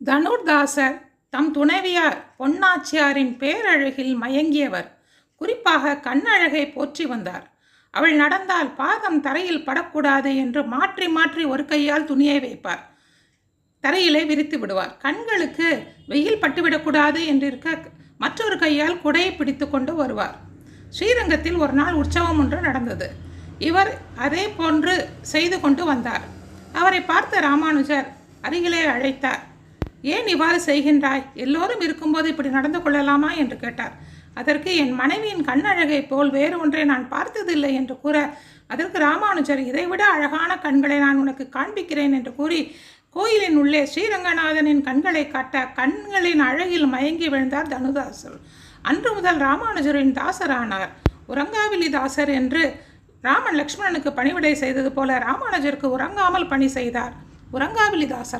தனுர்தாசர் தம் துணைவியார் பொன்னாச்சியாரின் பேரழகில் மயங்கியவர். குறிப்பாக கண்ணழகை போற்றி வந்தார். அவள் நடந்தால் பாதம் தரையில் படக்கூடாது என்று மாற்றி மாற்றி ஒரு கையால் துணியை வைப்பார். தரையிலே விரித்து விடுவார். கண்களுக்கு வெயில் பட்டுவிடக்கூடாது என்றிருக்க மற்றொரு கையால் குடையை பிடித்து கொண்டு வருவார். ஸ்ரீரங்கத்தில் ஒரு நாள் உற்சவம் ஒன்று நடந்தது. இவர் அதே போன்று செய்து கொண்டு வந்தார். அவரை பார்த்த ராமானுஜர் அருகிலே அழைத்தார். ஏன் இவ்வாறு செய்கின்றாய்? எல்லோரும் இருக்கும்போது இப்படி நடந்து கொள்ளலாமா? என்று கேட்டார். அதற்கு என் மனைவியின் கண்ணழகை போல் வேறு ஒன்றை நான் பார்த்ததில்லை என்று கூற அதற்கு ராமானுஜர் இதைவிட அழகான கண்களை நான் உனக்கு காண்பிக்கிறேன் என்று கூறி கோயிலின் உள்ளே ஸ்ரீரங்கநாதனின் கண்களை காட்ட கண்களின் அழகில் மயங்கி விழுந்தார் தனுதாசர். அன்று முதல் ராமானுஜரின் தாசரானார். உரங்காவிலி தாசர் என்று ராமன் லக்ஷ்மணனுக்கு பணிவிடை செய்தது போல ராமானுஜருக்கு உறங்காமல் பணி செய்தார். உரங்காவிலி தாசர்?